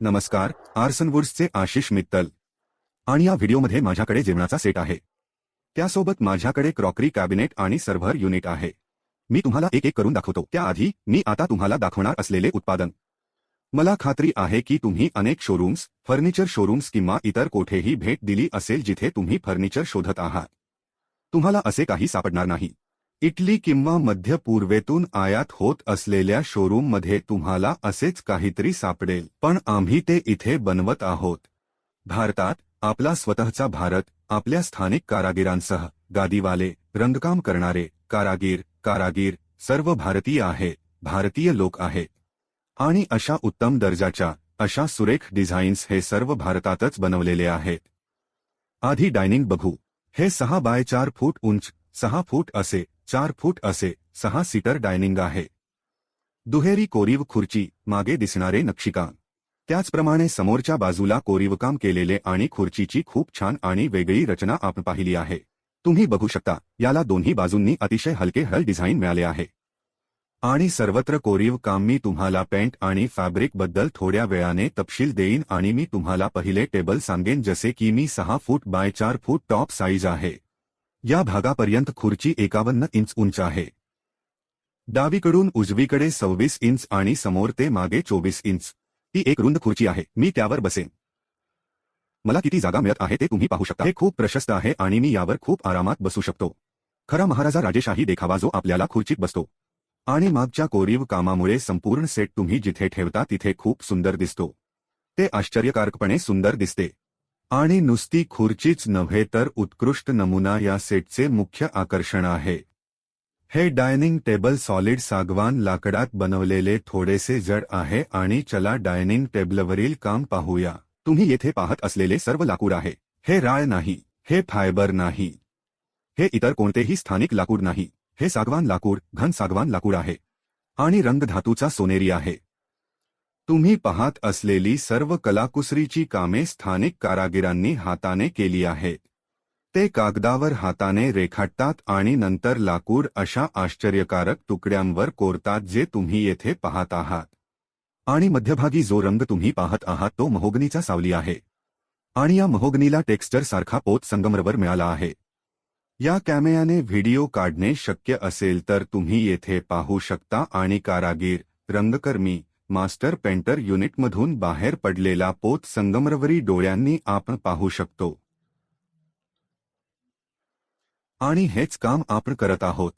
नमस्कार आर्सनवुड्सचे आशिष मित्तल. आणि या व्हिडिओमध्ये माझ्याकडे जेवणाचा सेट आहे. त्यासोबत माझ्याकडे क्रॉकरी कॅबिनेट आणि सर्व्हर युनिट आहे. मी तुम्हाला एक एक करून दाखवतो. त्याआधी मी आता तुम्हाला दाखवणार असलेले उत्पादन. मला खात्री आहे की तुम्ही अनेक शोरूम्स फर्निचर शोरूम्स किंवा इतर कोठेही भेट दिली असेल जिथे तुम्ही फर्निचर शोधत आहात. तुम्हाला असे काही सापडणार नाही. इटली किंवा मध्य पूर्वेतून आयात होत असलेल्या शोरूममध्ये तुम्हाला असेच काहीतरी सापडेल. पण आम्ही ते इथे बनवत आहोत. भारतात आपला स्वतःचा भारत आपल्या स्थानिक कारागिरांसह गादीवाले रंगकाम करणारे कारागीर कारागीर सर्व भारतीय आहे भारतीय लोक आहे. आणि अशा उत्तम दर्जाच्या अशा सुरेख डिझाईन्स हे सर्व भारतातच बनवलेले आहेत. आधी डायनिंग बघू. हे सहा बाय चार फूट उंच सहा फूट असे चार फूट असे सहा सीटर डायनिंग आहे. दुहेरी कोरीव खुर्ची मागे दिसणारे नक्षीकाम. त्याचप्रमाणे समोरच्या बाजूला कोरीवकाम केलेले आणि खुर्चीची खूप छान आणि वेगळी रचना आपण पाहिली आहे. तुम्ही बघू शकता, याला दोन्ही बाजूंनी अतिशय हलके हल डिझाईन मिळाले आहे. आणि सर्वत्र कोरीव काम मी तुम्हाला पेंट आणि फॅब्रिक बद्दल थोड्या वेळाने तपशील देईन आणि मी तुम्हाला पहिले टेबल सांगेन जसे की मी सहा फूट बाय चार फूट टॉप साईज आहे. या भागापर्यंत खुर्ची एकावन्न इंच उंच आहे. डावीकडून उजवीकडे सव्वीस इंच आणि समोर ते मागे चोवीस इंच. ती एक रुंद खुर्ची आहे. मी त्यावर बसेन. मला किती जागा मिळत आहे ते तुम्ही पाहू शकता. हे खूप प्रशस्त आहे आणि मी यावर खूप आरामात बसू शकतो. खरा महाराजा राजेशाही देखावा जो आपल्याला खुर्चीत बसतो. आणि मागच्या कोरीव कामामुळे संपूर्ण सेट तुम्ही जिथे ठेवता तिथे खूप सुंदर दिसतो. ते आश्चर्यकारकपणे सुंदर दिसते. आणि नुसती खुर्चीच नव्हे तर उत्कृष्ट नमुना या सेटचे मुख्य आकर्षण आहे. हे डायनिंग टेबल सॉलिड सागवान लाकडात बनवलेले थोडेसे जड आहे आणि चला डायनिंग टेबलवरील काम पाहूया. तुम्ही येथे पाहत असलेले सर्व लाकूड आहे. हे राळ नाही. हे फायबर नाही. हे इतर कोणतेही स्थानिक लाकूड नाही. हे सागवान लाकूड घन सागवान लाकूड आहे. आणि रंगधातूचा सोनेरी आहे. तुम्ही पाहत असलेली सर्व कलाकुसरीची कामे स्थानिक कारागिरांनी हाताने केली आहेत. ते कागदावर हाताने रेखाटतात आणि नंतर लाकूड अशा आश्चर्यकारक तुकड्यांवर कोरतात जे तुम्ही येथे पाहत आहात. आणि मध्यभागी जो रंग तुम्ही पाहत आहात तो महोगनीचा सावली आहे. आणि या महोगनीला टेक्स्चर सारखा पोत संगमरवर मिळाला आहे. या कॅमेयाने व्हिडिओ काढणे शक्य असेल तर तुम्ही येथे पाहू शकता आणि कारागीर रंगकर्मी मास्टर पेंटर युनिटमधून बाहेर पडलेला पोत संगमरवरी डोळ्यांनी आपण पाहू शकतो. आणि हेच काम आपण करत आहोत.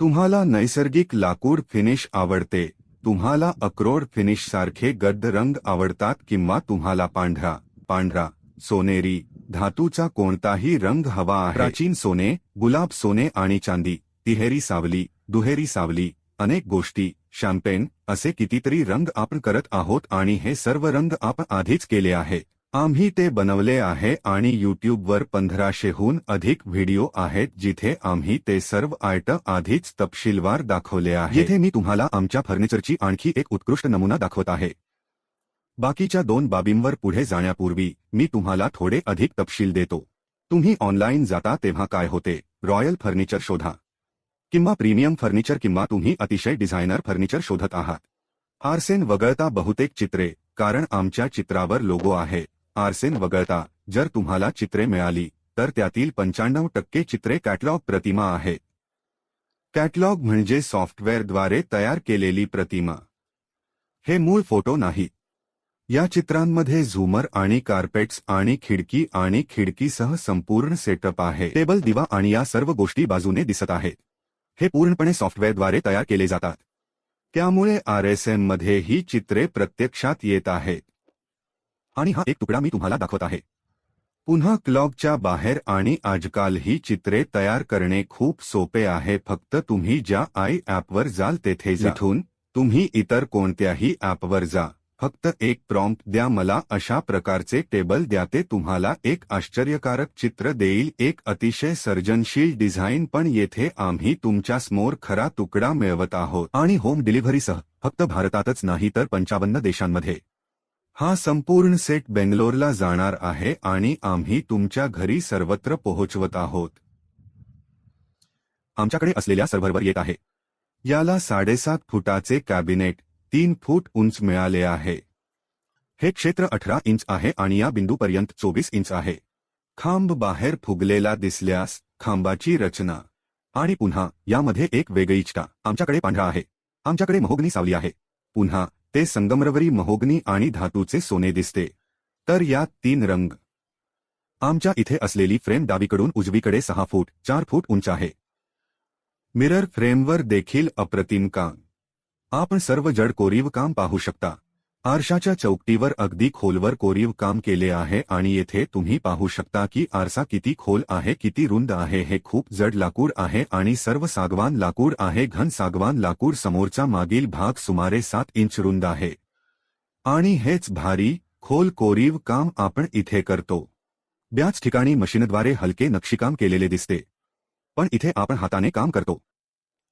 तुम्हाला नैसर्गिक लाकूड फिनिश आवडते. तुम्हाला अक्रोड फिनिश सारखे गद्द रंग आवडतात किंवा तुम्हाला पांढरा पांढरा सोनेरी धातूचा कोणताही रंग हवा आहे. प्राचीन सोने गुलाब सोने आणि चांदी तिहेरी सावली दुहेरी सावली अनेक गोष्टी शॅम्पेन असे कितीतरी रंग आपण करत आहोत आणि हे सर्व रंग आपण आधीच केले आहे. आम्ही ते बनवले आहे आणि यूट्यूबवर पंधराशेहून अधिक व्हिडिओ आहेत जिथे आम्ही ते सर्व आयटम आधीच तपशीलवार दाखवले आहे. येथे मी तुम्हाला आमच्या फर्निचरची आणखी एक उत्कृष्ट नमुना दाखवत आहे. बाकीच्या दोन बाबींवर पुढे जाण्यापूर्वी मी तुम्हाला थोडे अधिक तपशील देतो. तुम्ही ऑनलाईन जाता तेव्हा काय होते? रॉयल फर्निचर शोधा. किंवा प्रीमियम फर्निचर किंवा तुम्ही अतिशय डिझायनर फर्निचर शोधत आहात. आरसेन वगळता बहुतेक चित्रे, कारण आमच्या चित्रावर लोगो आहे. आरसेन वगळता, जर तुम्हाला चित्रे मिळाली, तर त्यातील पंच्याण्णव टक्के चित्रे कॅटलॉग प्रतिमा आहेत कॅटलॉग म्हणजे सॉफ्टवेअरद्वारे तयार केलेली प्रतिमा. हे मूळ फ़ोटो नाहीत या चित्रांमध्ये झूमर आणि कार्पेट्स आणि खिडकी आणि खिडकीसह संपूर्ण सेटअप आहे. टेबल दिवा आणि या सर्व गोष्टी बाजूने दिसत आहेत. हे पूर्णपणे सॉफ्टवेअरद्वारे तयार केले जातात. त्यामुळे आर एसमध्ये ही चित्रे प्रत्यक्षात येत आहेत. आणि हा एक तुकडा मी तुम्हाला दाखवत आहे. पुन्हा क्लॉकच्या बाहेर आणि आजकाल ही चित्रे तयार करणे खूप सोपे आहे. फक्त तुम्ही ज्या आय ॲपवर जाल तेथे जिथून तुम्ही इतर कोणत्याही ॲपवर जा. फक्त एक प्रॉम्प्ट द्या मला अशा प्रकारचे टेबल द्या ते तुम्हाला एक आश्चर्यकारक चित्र देईल एक अतिशय सर्जनशील डिझाईन पण येथे आम्ही तुमच्यासमोर खरा तुकडा मिळवत आहोत. आणि होम डिलिव्हरीसह फक्त भारतातच नाही तर पंचावन्न देशांमध्ये. हा संपूर्ण सेट बेंगलोरला जाणार आहे आणि आम्ही तुमच्या घरी सर्वत्र पोहोचवत आहोत. आमच्याकडे असलेल्या सर्व्हरवर येत आहे. याला साडेसात फुटाचे कॅबिनेट तीन फूट उंच मिळाले आहे. हे क्षेत्र अठरा इंच आहे आणि या बिंदूपर्यंत चोवीस इंच आहे. खांब बाहेर फुगलेला दिसल्यास खांबाची रचना. आणि पुन्हा यामध्ये एक वेगळी चिटा आमच्याकडे पांढरा आहे. आमच्याकडे महोगनी सावली आहे. पुन्हा ते संगमरवरी महोगनी आणि धातूचे सोने दिसते. तर यात तीन रंग. आमच्या इथे असलेली फ्रेम डावीकडून उजवीकडे सहा फूट चार फूट उंच आहे. मिरर फ्रेमवर देखील अप्रतिम काम. आपण सर्व जड कोरीव काम पाहू शकता. आरशाच्या चौकटीवर अगदी खोलवर कोरीव काम केले आहे आणि येथे तुम्ही पाहू शकता की आरसा किती खोल आहे, किती रुंद आहे, हे खूप जड लाकूड आहे आणि सर्व सागवान लाकूड आहे, घन सागवान लाकूड समोरचा मागील भाग सुमारे सात इंच रुंद आहे. आणि हेच भारी, खोल कोरीव काम आपण इथे करतो. ब्याच ठिकाणी मशीनद्वारे हलके नक्षीकाम केलेले दिसते. पण इथे आपण हाताने काम करतो.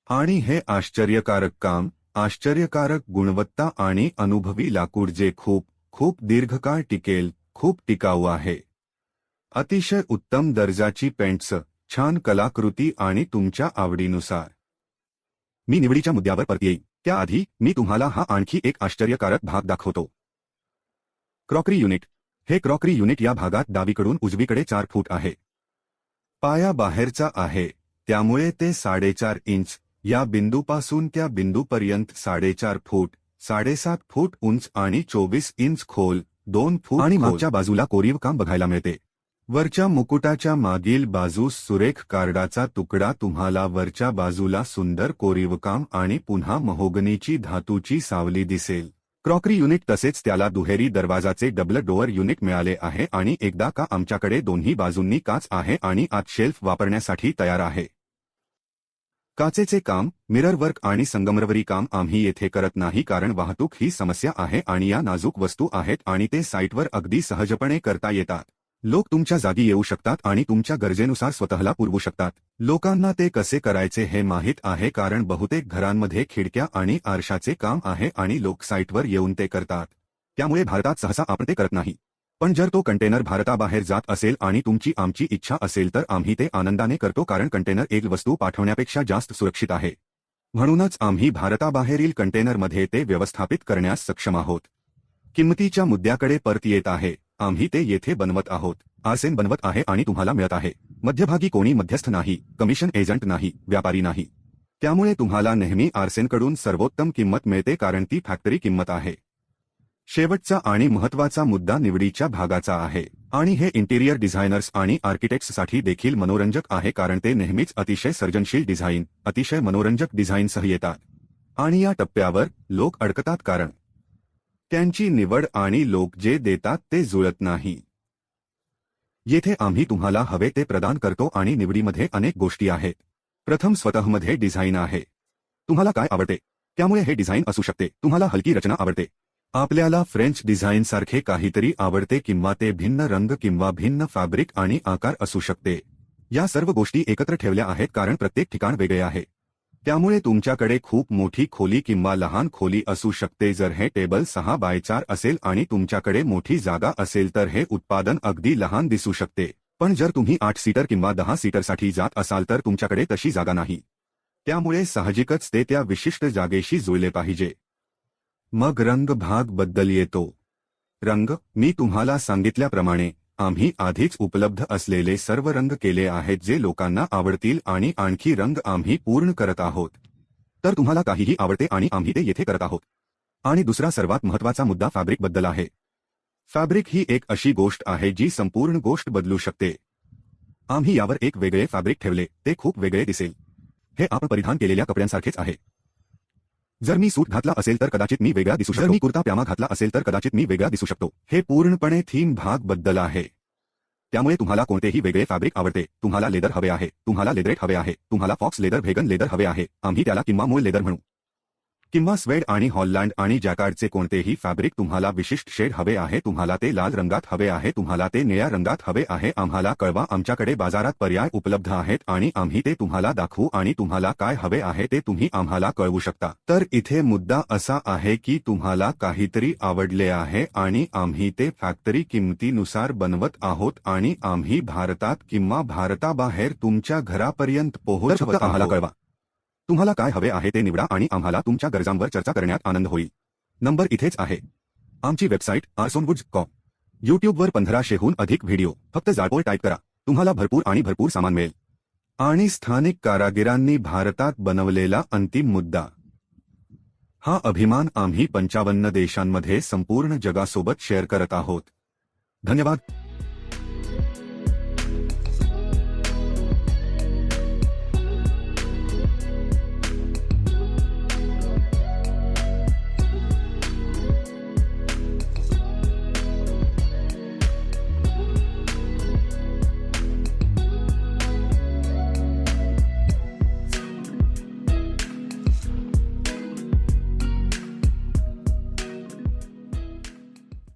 आणि हे आश्चर्यकारक काम आश्चर्यकारक गुणवत्ता आणि अनुभवी लाकूड जे खूप खूप दीर्घकाळ टिकेल खूप टिकाऊ आहे. अतिशय उत्तम दर्जाची पेंट्स छान कलाकृती आणि तुमच्या आवडीनुसार. मी निवडीच्या मुद्द्यावर परत येईन. त्याआधी मी तुम्हाला हा आणखी एक आश्चर्यकारक भाग दाखवतो. Crockery unit. हे क्रॉकरी युनिट या भागात डावीकडून उजवीकडे चार फूट आहे. पाया बाहेरचा आहे. त्यामुळे ते साडेचार इंच या बिंदूपासून त्या बिंदूपर्यंत साडेचार फूट साडेसात फूट उंच आणि चोवीस इंच खोल दोन फूट आणि मागच्या बाजूला कोरीव काम बघायला मिळते. वरच्या मुकुटाच्या मागील बाजूस सुरेख कार्डाचा तुकडा तुम्हाला वरच्या बाजूला सुंदर कोरीवकाम आणि पुन्हा महोगनीची धातूची सावली दिसेल. क्रॉकरी युनिट तसेच त्याला दुहेरी दरवाजाचे डबल डोअर युनिट मिळाले आहे आणि एकदा का आमच्याकडे दोन्ही बाजूंनी काच आहे आणि आत शेल्फ वापरण्यासाठी तयार आहे. काचेचे काम मिरर वर्क आणि संगमरवरी काम आम्ही येथे करत नाही कारण वाहतूक ही समस्या आहे आणि या नाजूक वस्तू आहेत आणि ते साईटवर अगदी सहजपणे करता येतात. लोक तुमच्या जागी येऊ शकतात आणि तुमच्या गरजेनुसार स्वतःला पुरवू शकतात. लोकांना ते कसे करायचे हे माहीत आहे कारण बहुतेक घरांमध्ये खिडक्या आणि आरशाचे काम आहे आणि लोक साईटवर येऊन ते करतात. त्यामुळे भारतात सहसा आपण ते करत नाही. पण जर तो कंटेनर भारताबाहेर जात असेल आणि तुमची आमची इच्छा असेल तर आम्ही ते आनंदाने करतो कारण कंटेनर एक वस्तू पाठवण्यापेक्षा जास्त सुरक्षित आहे. म्हणूनच आम्ही भारताबाहेरील कंटेनरमध्ये ते व्यवस्थापित करण्यास सक्षम आहोत. किंमतीच्या मुद्द्याकडे परत येत आहे. आम्ही ते येथे बनवत आहोत. आसेन बनवत आहे आणि तुम्हाला मिळत आहे. मध्यभागी कोणी मध्यस्थ नाही. कमिशन एजंट नाही. व्यापारी नाही. त्यामुळे तुम्हाला नेहमी आरसेनकडून सर्वोत्तम किंमत मिळते कारण ती फॅक्टरी किंमत आहे. शेवटचा आणि महत्त्वाचा मुद्दा निवडीच्या भागाचा आहे. आणि हे इंटेरियर डिझायनर्स आणि आर्किटेक्ट्ससाठी देखील मनोरंजक आहे कारण ते नेहमीच अतिशय सर्जनशील डिझाईन अतिशय मनोरंजक डिझाईनसह येतात. आणि या टप्प्यावर लोक अडकतात कारण त्यांची निवड आणि लोक जे देतात ते जुळत नाही. येथे आम्ही तुम्हाला हवे ते प्रदान करतो आणि निवडीमध्ये अनेक गोष्टी आहेत. प्रथम स्वतःमध्ये डिझाईन आहे. तुम्हाला काय आवडते? त्यामुळे हे डिझाईन असू शकते. तुम्हाला हलकी रचना आवडते. आपल्याला फ्रेंच डिझाईनसारखे काहीतरी आवडते किंवा ते भिन्न रंग किंवा भिन्न फॅब्रिक आणि आकार असू शकते. या सर्व गोष्टी एकत्र ठेवल्या आहेत कारण प्रत्येक ठिकाण वेगळे आहे. त्यामुळे तुमच्याकडे खूप मोठी खोली किंवा लहान खोली असू शकते. जर हे टेबल सहा बाय चार असेल आणि तुमच्याकडे मोठी जागा असेल तर हे उत्पादन अगदी लहान दिसू शकते. पण जर तुम्ही आठ सीटर किंवा दहा सीटरसाठी जात असाल तर तुमच्याकडे तशी जागा नाही. त्यामुळे साहजिकच ते त्या विशिष्ट जागेशी जुळले पाहिजे. मग रंग भागबद्दल येतो रंग मी तुम्हाला सांगितल्याप्रमाणे आम्ही आधीच उपलब्ध असलेले सर्व रंग केले आहेत जे लोकांना आवडतील आणि आणखी रंग आम्ही पूर्ण करत आहोत. तर तुम्हाला काहीही आवडते आणि आम्ही ते येथे करत आहोत. आणि दुसरा सर्वात महत्त्वाचा मुद्दा फॅब्रिकबद्दल आहे. फॅब्रिक ही एक अशी गोष्ट आहे जी संपूर्ण गोष्ट बदलू शकते. आम्ही यावर एक वेगळे फॅब्रिक ठेवले ते खूप वेगळे दिसेल. हे आपण परिधान केलेल्या कपड्यांसारखेच आहे. जर मी सूट घातला असेल तर कदाचित मी वेगळा दिसू शकतो. जर मी कुर्ता प्यामा घातला असेल तर कदाचित मी वेगळा दिसू शकतो. हे पूर्णपणे थीम भागबद्दल आहे. त्यामुळे तुम्हाला कोणतेही वेगळे फॅब्रिक आवडते. तुम्हाला लेदर हवे आहे. तुम्हाला लेदरेट हवे आहे. तुम्हाला फॉक्स लेदर व्हेगन लेदर हवे आहे. आम्ही त्याला किंवा मूळ लेदर म्हणू. किंवा स्वेड आणि हॉललँड आणि जॅकार्डचे कोणतेही फॅब्रिक तुम्हाला विशिष्ट शेड हवे आहे तुम्हाला ते लाल रंगात हवे आहे तुम्हाला ते निळ्या रंगात हवे आहे आम्हाला कळवा आमच्याकडे बाजारात पर्याय उपलब्ध आहेत आणि आम्ही ते तुम्हाला दाखवू आणि तुम्हाला काय हवे आहे ते तुम्ही आम्हाला कळवू शकता. तर इथे मुद्दा असा आहे की तुम्हाला काहीतरी आवडले आहे आणि आम्ही ते फॅक्टरी किंमतीनुसार बनवत आहोत आणि आम्ही भारतात किंवा भारताबाहेर तुमच्या घरापर्यंत पोहोचवत आम्हाला कळवा. तुम्हाला काय हवे आहे ते निवडा आणि आम्हाला तुमच्या गरजांवर चर्चा करण्यात आनंद होईल. नंबर इथेच आहे. आमची वेबसाईट आरसोनवुड्स कॉम युट्यूबवर पंधराशेहून अधिक व्हिडिओ. फक्त जाळपोळ टाईप करा. तुम्हाला भरपूर आणि भरपूर सामान मिळेल. आणि स्थानिक कारागिरांनी भारतात बनवलेला अंतिम मुद्दा. हा अभिमान आम्ही पंचावन्न देशांमध्ये संपूर्ण जगासोबत शेअर करत आहोत. धन्यवाद.